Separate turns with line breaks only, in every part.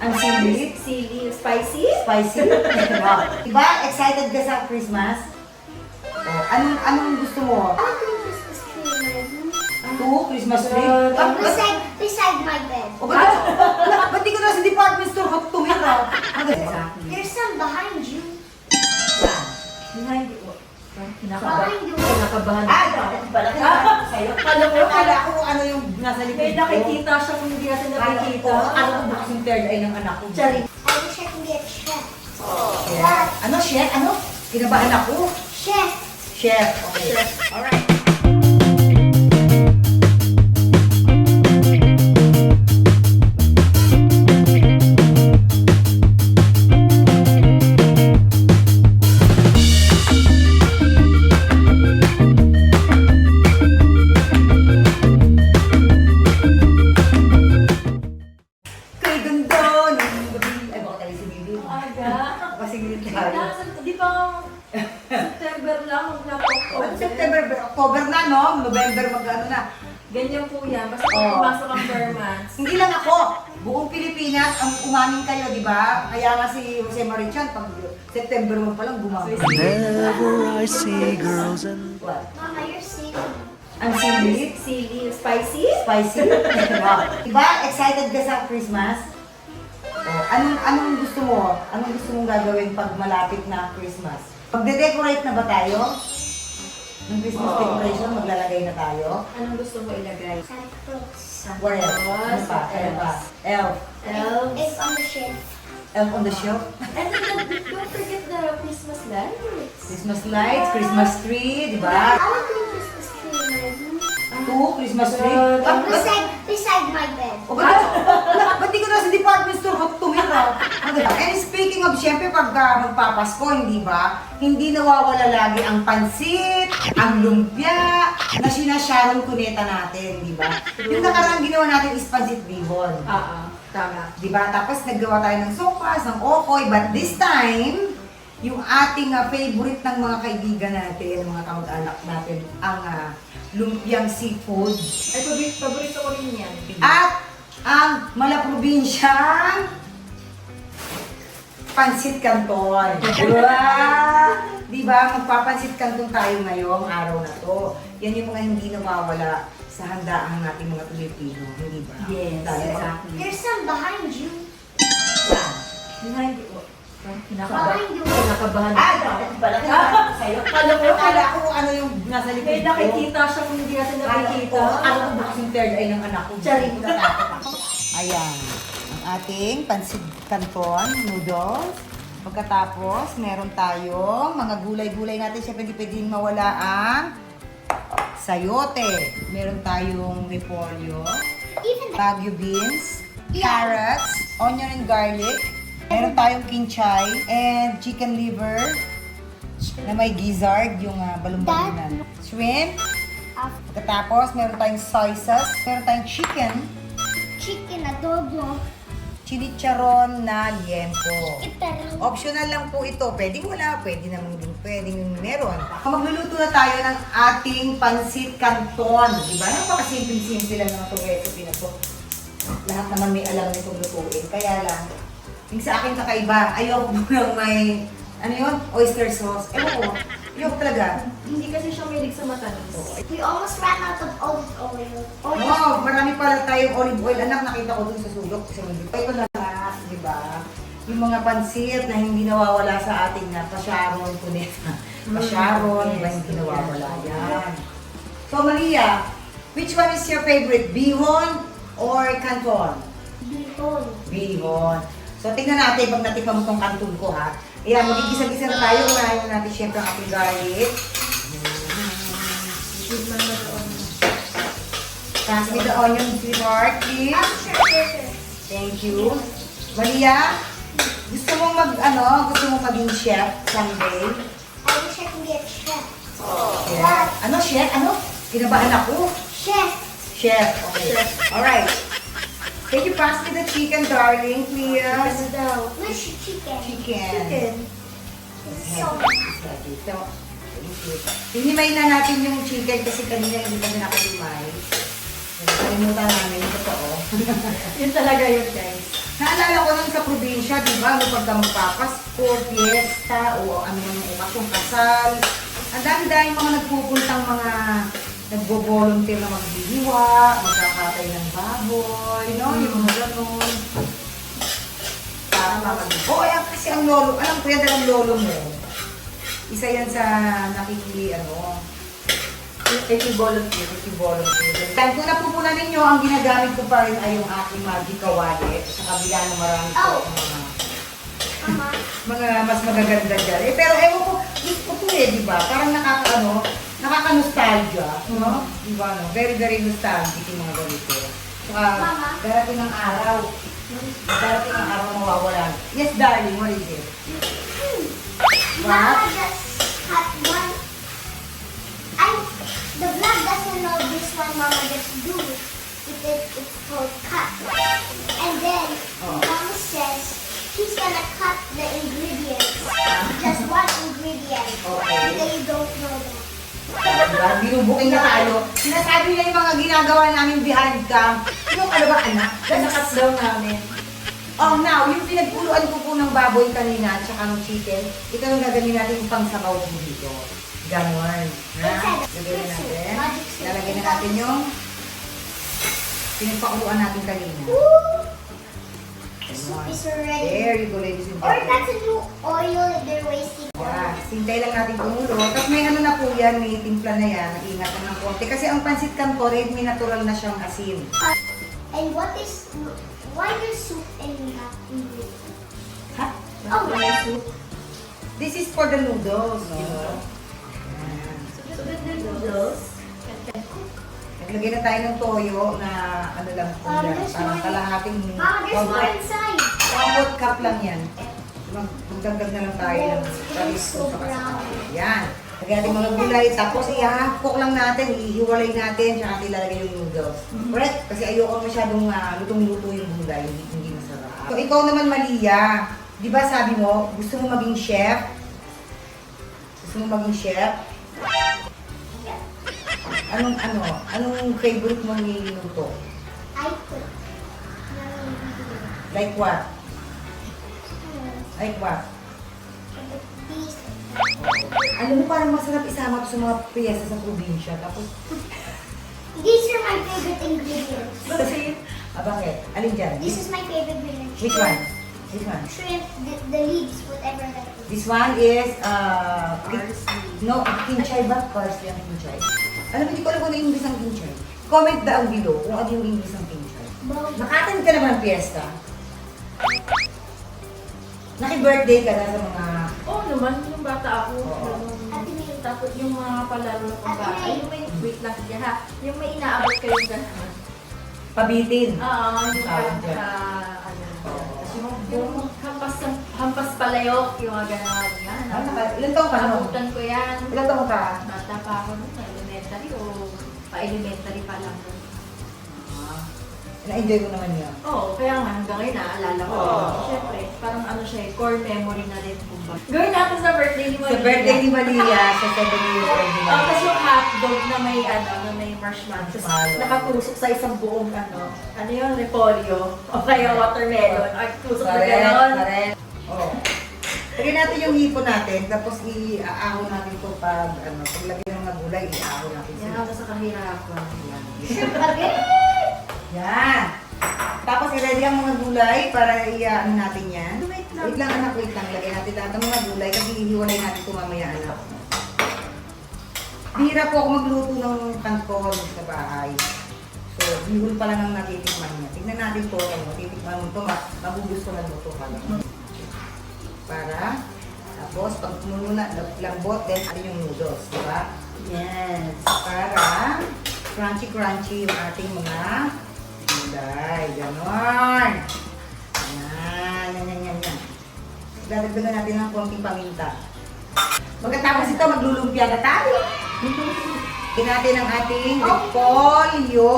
Ang sili?
Sili. Spicy?
Spicy? wow. Diba? Excited ka sa Christmas? Oh, anong, anong gusto mo?
Want the Christmas tree in
Two? Christmas tree? Ah, ba't-
beside, beside my bed.
Oh, ba't, ba't, ba't di ka na sa department store ka tumira?
Exactly.
There's some behind you.
Behind you. Kinakabahan. Kinakabahan.
Ah, dapat pala kinakabahan ko sa'yo.
Kala ko,
Akala ko ano yung nasa likod
May nakikita siya kung hindi natin nakikita.
Ano ko bukas yung third eye ng anak ko?
Charing.
I wish I can get chef.
Chef. Ano, chef? Ano? Kinabahan ako.
Chef.
Chef. Okay. Alright. Buong Pilipinas, ang umamin kayo, di ba? Kaya nga si Jose Marichan, pag September mo pa lang gumawa.
Whenever I see girls and
What?
Mama, you're singing.
Ang sili?
Sili. Spicy?
Spicy? wow. Diba? Excited ka sa Christmas? Oh, anong, anong gusto mo? Anong gusto mong gagawin pag malapit na Christmas? Magde-decorate na ba tayo? Ng Christmas decoration, maglalagay na tayo?
Anong gusto mo ilagay?
Santa Claus.
What else? Ano pa? Ano pa? Elf.
Elves.
It's on the shelf.
Elf on the shelf?
And then, don't forget the Christmas lights.
Christmas lights, Christmas tree, di
I
ba?
want the Christmas tree in my room.
Two, Christmas tree.
Uh,
Ba't-
Beside, beside my bed.
O ba't, ba't, ba't di ka na sa department store ka tumira? And speaking of, syempre pag uh, magpapasko, hindi ba? Hindi nawawala lagi ang pansit, ang lumpia, na sinasharon kuneta natin, di ba? Yung nakarang ginawa natin is pansit bibon.
Oo. Tama.
Di ba? Tapos naggawa tayo ng sopas, ng okoy, but this time, yung ating ah, favorite ng mga kaibigan natin, mga kamag-anak natin, ang ah, lumpiang seafood.
Ay, paborito, paborito ko rin yan.
At ang malaprobinsyang pansit canton. Diba? Diba? Magpapansit canton tayo ngayong araw na to. Yan yung mga hindi nawawala sa handaan nating mga Pilipino. Hindi ba?
Yes,
Tayo.
exactly.
There's some behind you.
Yan.
Behind you. Kinakabahan.
Behind you.
Kinakabahan.
Ah, dapat pala kinakabahan ko sa'yo.
Kala ko,
Akala ko kung ano yung nasa likod
May nakikita siya kung hindi natin nakikita.
ko, ano ko bukas yung third eye ng anak ko.
Charing.
Ayan. Ang ating pansit canton, noodles. Pagkatapos, meron tayong mga gulay-gulay natin. Siyempre, hindi pwedeng mawala ang sayote. Meron tayong repolyo, bagu beans, carrots, onion and garlic. Meron tayong kinchay and chicken liver na may gizzard, yung uh, balumbalunan. Shrimp.
uh,
Pagkatapos, meron tayong soy sauce. Meron tayong chicken.
chicken adobo.
Chinicharon na liempo. Optional lang po ito. Pwedeng wala, pwede naman din, pwedeng meron. Magluluto na tayo ng ating pansit canton. Di ba? Napakasimple-simple lang ng itong recipe na to. Lahat naman may alam nitong lutuin. Kaya lang, yung sa akin kakaiba, ayoko mo lang may, ano yun, oyster sauce. Ewan ko, ayoko talaga.
Hindi kasi siya mahilig sa matamis.
We almost ran out of olive oil.
Oh, wow, marami pala tayong olive oil. Anak, nakita ko dun sa sulok. Kasi hindi pa ito lahat, di ba? Yung mga pansit na hindi nawawala sa ating na pasyaron, kuneta. Pasyaron, ba?
yes,
Hindi
yes.
nawawala yan. So, Maria, which one is your favorite? Bihon or canton?
Bihon.
Bihon. So, tingnan natin pag natikman mo tong canton ko, ha? Ayan, magigisa-gisa na tayo. Unahin natin syempre ang ating garlic. Pass me the onion, sweetheart, please.
Later.
Thank you. Maria, gusto mong mag, ano, gusto mong maging chef someday?
I wish I can get chef.
Yeah. Ano, chef? Ano? Kinabahan ako.
Chef.
Chef. Okay. Alright. Can you pass me the chicken, darling, please?
Ano
your chicken?
Chicken.
Chicken.
Ito. Hinimay na natin yung chicken kasi kanina hindi kami nakalimay. Kalimutan namin yung totoo.
Yun talaga yun, guys.
Naalala ko nung sa probinsya, di ba, ano pagka magpapasko, fiesta, o ano yung okasyon, kasal. Ang dami-dami mga nagpupuntang mga nagbo-volunteer na maghihiwa, magkakatay ng baboy, no? Yung mga ganun. Para mga Oh, ayan kasi ang lolo, alam ko yan ang lolo mo. Isa yan sa nakiki, ano,
Nag-volunteer.
Nag-volunteer. Time ko napupunan ninyo, ang ginagamit ko pa rin ay yung aking magic wallet. Sa kabila ng marami ko
Oh.
mga, mga mas magaganda dyan. Eh, pero ewan ko, gusto ko to eh, di ba? Nakaka-nostalgia. No? Di ba, no? Very, very nostalgic yung mga ganito. Saka,
Mama?
darating ang araw. Darating ang araw mawawala. Yes, darling, what is it?
Mama just had one. I, the vlog doesn't know this one. Mama just do it. It is it's called cut. And then
Oh.
Mama says she's gonna cut the ingredients. just one ingredient.
Okay.
You don't know that.
Diba? Binubuking na tayo. Sinasabi na yung mga ginagawa namin behind cam. Yung ano ba, anak?
Nakat daw namin.
Oh, now, yung pinagpuluan ko po ng baboy kanina at saka ng chicken, ito yung gagawin natin yung pangsabaw po dito. Ganon. Ha? Gagawin natin. Lalagyan na natin yung pinagpakuluan natin kanina.
The soup is ready.
There you go, ladies and
Or
gentlemen.
that's a new oil that they're wasting.
Yeah, sintay lang natin kumulo. Tapos may ano na po yan, may timpla na yan. Ingat na ng konti. Kasi ang pansit canton, eh, may natural na siyang asin.
And what is why there's soup and not ingredient?
Ha?
Oh,
soup.
This is for the noodles, you know. Yan.
So, with the noodles.
Naglagay na tayo ng toyo na ano lang po
Um,
yan. Parang kalahating
there's
one fourth- one fourth cup lang yan. Mag- Magdagdag na lang tayo ng
Oh,
talis
so
ko. Yan. Lagyan natin mga gulay. Tapos i-cook lang natin. Ihiwalay natin. Tsaka natin ilalagay yung noodles. Correct? Kasi ayoko masyadong ah, lutong-luto yung gulay. Hindi, hindi masarap. So ikaw naman, Malia. Di ba sabi mo, gusto mo maging chef? Gusto mo maging chef? Anong ano? Anong favorite mong niluluto?
I ingredient.
Like what? Like what? Alam mo, parang masarap isama to sa mga piyesa sa probinsya. Tapos,
these are my favorite ingredients.
Bakit?
ah, bakit? Alin dyan?
This is my favorite ingredient.
Which one? Which one?
Shrimp, the, the leaves, whatever that is.
This one is, uh,
Parsley.
no, kinchay ba? Parsley ang kinchay. Alam mo, hindi ko alam kung ano yung English ng kinchay. Comment down below kung ano yung English ng kinchay.
Both.
Nakatend ka naman ng piyesta. Naki-birthday ka na sa mga...
Oo naman, yung bata ako.
Oo.
yung-
Ate May.
Tapos yung mga palaro na pang
Ate
bata.
May.
Yung may, wait lang siya ha. Yung may inaabot kayong gano'n.
Pabitin.
Oo, yung
Tawag
parang
dyan.
sa, ano. Tapos yung, yung hampas, hampas palayok, yung mga gano'n. Yan.
Ah, naka- Ilan taong ka nun?
Nakabutan ko yan.
Ilan taong ka?
Bata pa ako nun, elementary o pa-elementary pa lang.
Ah, Na-enjoy ko naman yun.
Oo, kaya nga hanggang ngayon naaalala ko.
Oo.
Siyempre, parang ano siya, eh, core memory na rin kumbaga. Gawin natin sa birthday ni
Sa
Maria.
birthday ni Malia, sa 7 years old ni
Oh, tapos yung hotdog na may ano, na may marshmallow. Tapos
Marshmallow.
nakatusok sa isang buong ano, ano yung repolyo. O kaya watermelon. Ay, tusok na
Correct,
gano'n.
correct. Lagyan natin yung hipo natin, tapos i-aaho natin ito pag, ano, pag lagyan ng mga gulay, i-aaho natin
Yan ako sa kahirapan.
Yan. Yan. Tapos i-ready ang mga gulay para i-ano natin yan.
Wait lang.
Wait lang anak, wait lang. Lagyan natin lahat ng mga gulay kasi hihiwalay natin ito mamaya anak. Bihira po ako magluto ng kanton sa bahay. So, bihol pa lang ang natitikman niya. Tignan natin po, ano, titikman mo ito, ma- magugustuhan mo ito pala. Para, tapos pag muna lambot, then ano yung noodles, di ba?
Yes.
Para, crunchy-crunchy yung ating mga gulay. Ganon. Yan, yan, yan, yan, yan. Dadagdagan natin ng konting paminta. Pagkatapos ito, maglulumpia na tayo. Tingnan natin ang ating repolyo.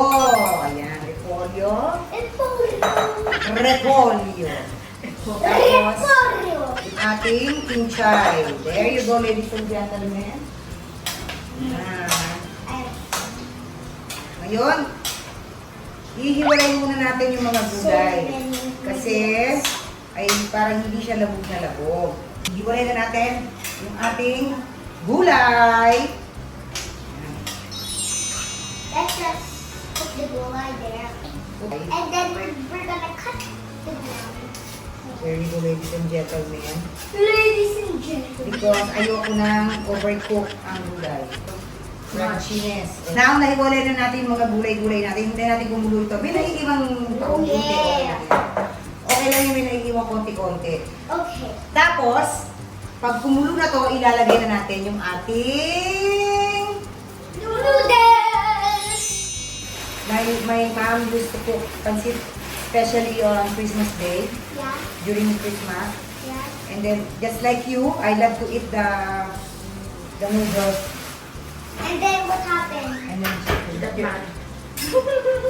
Ayan, repolyo. Repolyo. Tapos,
Repolyo.
Ating kinchay. There you go, ladies and gentlemen.
Ay,
Ngayon, ihiwalay muna natin yung mga gulay. Kasi ay para hindi siya labog na labog. Hiwalay na natin yung ating gulay.
Let's just put the gulay there. And then we're, we're gonna cut the gulay.
There you go, ladies and gentlemen.
Ladies and gentlemen.
Because ayoko nang overcook ang gulay. Crunchiness. Now, nahiwalay na natin yung mga gulay-gulay natin. Hindi natin gumulo ito. May naiiwang paunti.
Yeah.
Okay lang yung may naiiwang konti-konti.
Okay.
Tapos, pag kumulo na to, ilalagay na natin yung ating...
Noodles!
My, my mom used to cook pancit, especially on Christmas Day,
Yeah,
during Christmas.
yeah.
And then, just like you, I love to eat the the noodles.
And then what happened?
And then,
That
your,
man.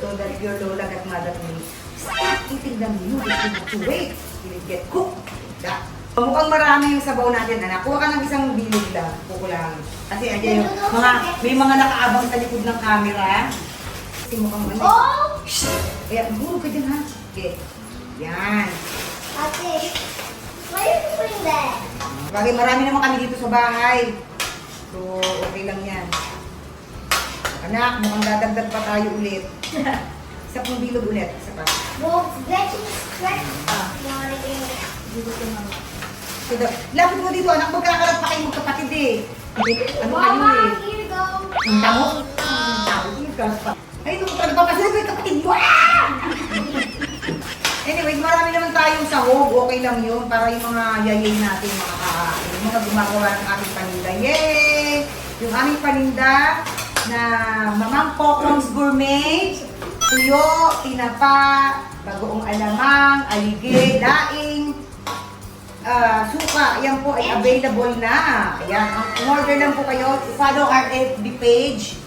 so that your lola got mad at me. Stop eating the noodles, you have to wait till it get cooked. That. Mukhang marami yung sabaw natin, anak. Kuha ka ng isang bilog lang. Kukulang. Kasi ayan yung mga, may mga nakaabang sa likod ng camera. Kasi mukhang ano.
Oh!
Kaya, hulog ka dyan ha. Okay. Yan.
Okay. Why are you doing that?
Bagay, marami naman kami dito sa bahay. So, okay lang yan. Anak, mukhang dadagdag pa tayo ulit. Isa pong bilog ulit. Isa pa.
Well,
ko naman.
So, the, lapit mo dito, anak. Magkakalat pa kayo magkapatid eh. Ano kayo
Mama,
eh?
here you go.
Ang tamo? Ang tamo. Ay, ito talaga papasuloy may kapatid mo. Ah! Anyways, marami naman tayong sahog. Okay lang yun. Para yung mga yayay natin makakain. Yung mga gumagawa ng aming paninda. Yay! Yung aming paninda na Mamang Pokrong's Gourmet, tuyo, tinapa, bagoong alamang, aligid, daing, ah, suka. Yan po ay available na. Ayan. Ang order lang po kayo. Follow our FB page.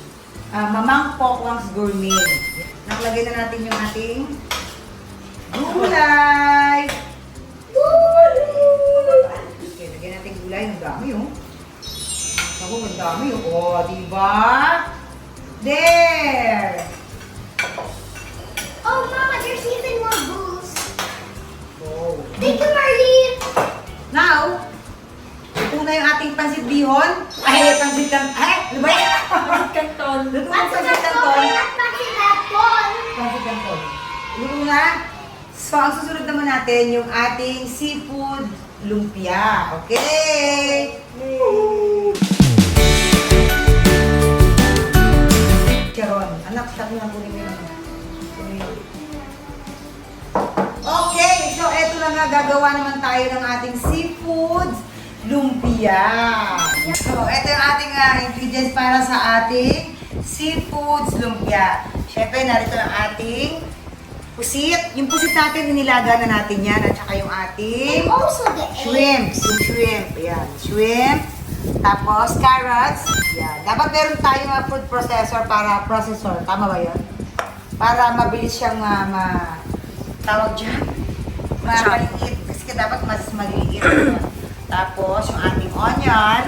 Ah, Mamang Pokwang's Gourmet. Nakalagay na natin yung ating gulay. Okay, lagyan natin gulay. Ang dami oh. Ako, ang dami oh. Oh, di ba? There! Bihon. Ay, pansit kan... Ay, ano ba yan?
Kanton.
Luto
What's
pansit canton.
At pakinapon.
Pansit canton. Luto na. So, ang susunod naman natin yung ating seafood lumpia. Okay? Charon, anak, stop mo na kunin mo yun. Mo. Okay, so eto na nga, gagawa naman tayo ng ating seafood lumpia. So, eto yung ating ah, ingredients para sa ating seafoods lumpia. Siyempre, narito ang ating pusit. Yung pusit natin, inilaga na natin yan. At saka yung ating
And also the
shrimp. Yung shrimp. Ayan, shrimp. Tapos, carrots. Yan. Dapat meron tayong ah, food processor para processor. Tama ba yun? Para mabilis siyang ma... ma tawag dyan? Maliit. Kasi dapat mas maliit. Tapos, yung ating onion.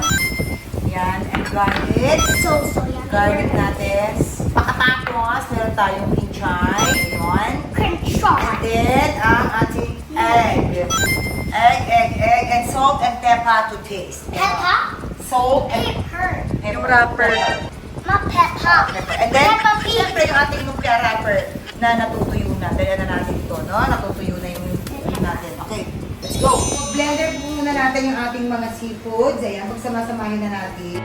Yan. And garlic.
So, so yeah.
Garlic natin. Pagkatapos, meron tayong pinchay. Yun.
Crenshaw.
And then, ang ating egg. Egg, egg, egg, and salt and pepper to taste.
Peppa.
Salt and
Pepper.
pepper.
Yung wrapper.
Pepper. And then, syempre yung ating lumpia wrapper na natutuyo na. Dala na natin ito, no? Natutuyo na yung yung natin. Okay, let's go. Blender muna natin yung ating mga seafoods. Ayan, magsama-samahin na natin.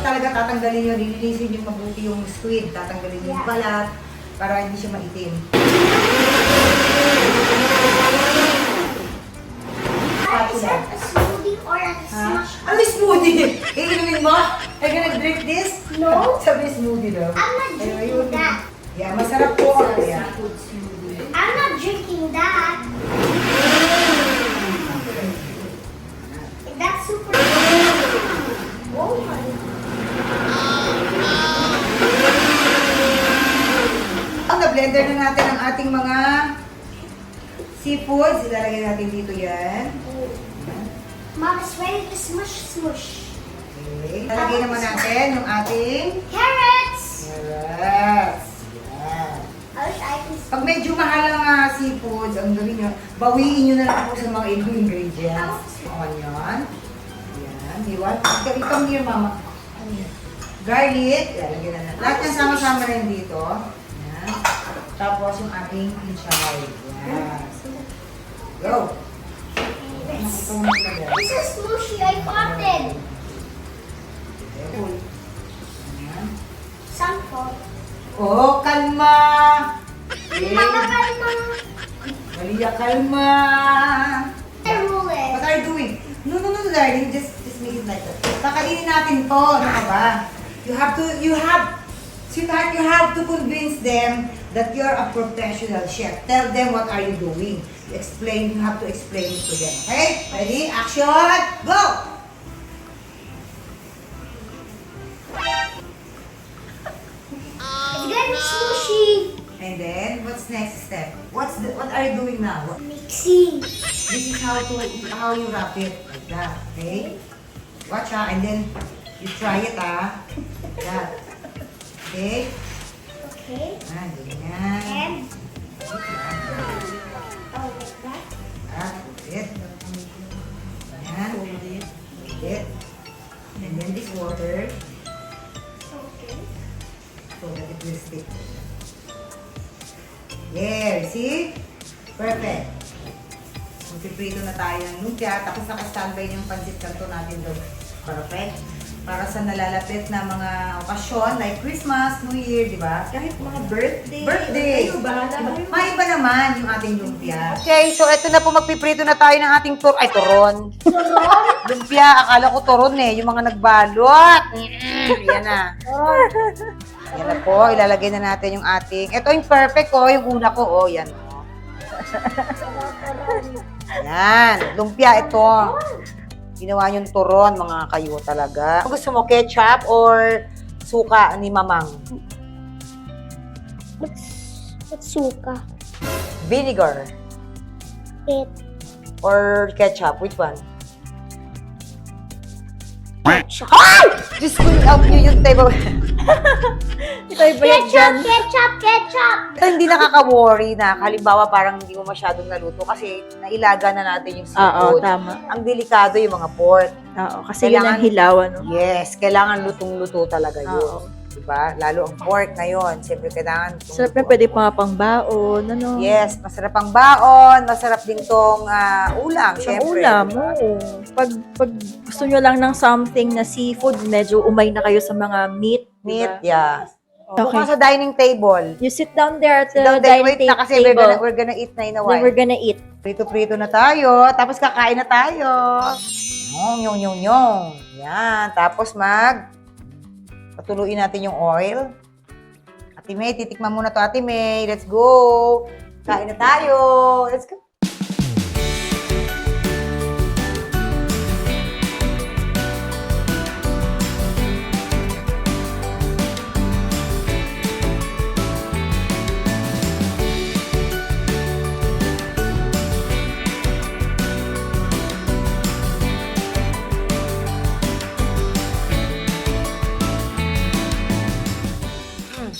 Talaga tatanggalin yung, lilinisin yung mabuti yung squid. Tatanggalin yung balat para hindi siya maitim.
Is that a smoothie or a smash?
Ano smoothie? Iinumin mo? Are you gonna drink this?
No.
Sabi smoothie daw.
I'm not drinking that.
Yeah, masarap po. Ayan.
Seafood smoothie.
I'm not drinking that. That's super. Oh my.
Ang na-blender na natin ang ating mga seafoods. Ilalagay natin dito yan.
Mama's ready to smush smush.
Okay. Ilalagay naman natin yung ating
Carrots.
carrots. Yan. Pag medyo mahal ang uh, seafoods, ang gawin nyo, bawiin nyo na lang po sa mga ibang ingredients. Onion. Yan. Di ba? Ikaw, near, mama. Garlic. Lalagyan na natin. Lahat yan sama-sama rin dito. Tapos yung ating pinchay. Yan. Go.
This is smooshy. I farted.
Cool. Yan.
Sample.
Oh, kalma!
Mama, kalma.
Malia, kalma!
It.
What are you doing? No, no, no, darling. Just, just make it like that. Kakainin natin to. Ano ka ba? You have to, you have, sweetheart, you have to convince them that you're a professional chef. Tell them what are you doing. You explain, you have to explain it to them. Okay? Ready? Action! Go!
Smooshy.
And then, what's next step? What's the, what are you doing now? What-
Mixing.
This is how to how you wrap it like that, okay? Watch ah, and then you try it ah. That. Okay? Ah, ganyan.
And that.
Ah, put it. Yan. Put it. And then this water
Okay.
so that it will. There, see? Perfect. Magpiprito na tayo ng lumpia, tapos naka-standby yung pancit canton natin doon. Perfect. Para sa nalalapit na mga okasyon, like Christmas, New Year, di ba?
Kahit mga birthday.
Birthday!
Kayo, bahala kayo.
May iba naman yung ating lumpia. Okay, so eto na po, magpiprito na tayo ng ating tur... Ay, turon. lumpia, akala ko turon eh, yung mga nagbalot. Mm, yan na. Yan na po, ilalagay na natin yung ating... Ito yung perfect oh, yung una ko oh, yan oh. Yan, lumpia ito. Ginawa yung turon, mga kayo talaga. Gusto mo ketchup or suka ni mamang?
What's, what's suka?
Vinegar
It.
or ketchup? Which one?
Ketchup.
Diyos ko, out nyo yung tayo.
Ito iba yan dyan.
Ketchup, ketchup, ketchup.
Ito hindi nakaka-worry na halimbawa parang hindi mo masyadong naluto kasi nailaga na natin yung
Oo,
seafood.
tama.
Ang delikado yung mga pork.
Oo, kasi yun ang
Kailangan-
hilawan. No?
Yes, kailangan lutong-luto talaga yun.
Oo.
Diba? Lalo ang pork ngayon. Siyempre kailangan
Sarap na pwede pa pang baon, ano?
Yes, masarap ang baon, masarap din tong ah, ulam,
Ang
syempre.
ulam,
diba?
oo. Pag, pag gusto nyo lang ng something na seafood, medyo umay na kayo sa mga meat.
Meat,
diba?
yeah.
Okay.
Bukas sa dining table.
You sit down there at the
Daw,
dining
wait na
ta-
kasi we're gonna,
table.
we're gonna eat na in a
Then
while.
we're gonna eat.
Prito-prito na tayo, tapos kakain na tayo. Yung, yung, yung, yung. Yan, tapos mag patuluin natin yung oil. Ate May, titikman muna to Ate May. Let's go. Kain na tayo. Let's go.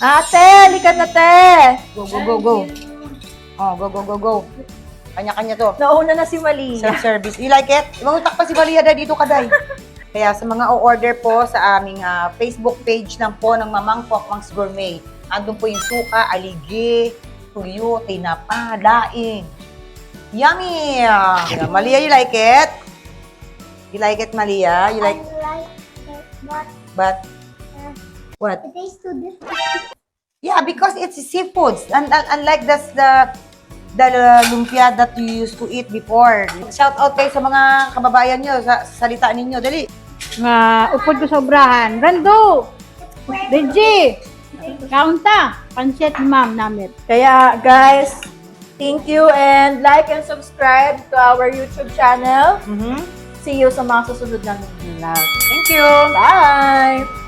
Ate, likat na te!
Go, go, go, go. Oh, go, go, go, go. Kanya-kanya to.
Nauna na si Malia.
Self-service. You like it? Imangutak pa si Baliada dito kaday. Kaya sa mga o-order po sa aming ah, Facebook page lang po ng Mamang Pokmangs Gourmet. Andun po yung suka, aligi, tuyo, tinapa, laing. Yummy! Yeah, Malia, you like it? You like it, Malia? You like,
I like it, but
but, what?
it tastes too different.
Yeah, because it's seafoods. And, and unlike the, the the lumpia that you used to eat before. Shout out kayo sa mga kababayan nyo, sa, sa salita ninyo. Dali.
nga upod ko sobrahan. Rando! Benji! Kaunta! Pansit ma'am namin.
Kaya, guys, thank you and like and subscribe to our YouTube channel.
Mhm.
See you sa mga susunod namin vlog.
Thank you.
Bye!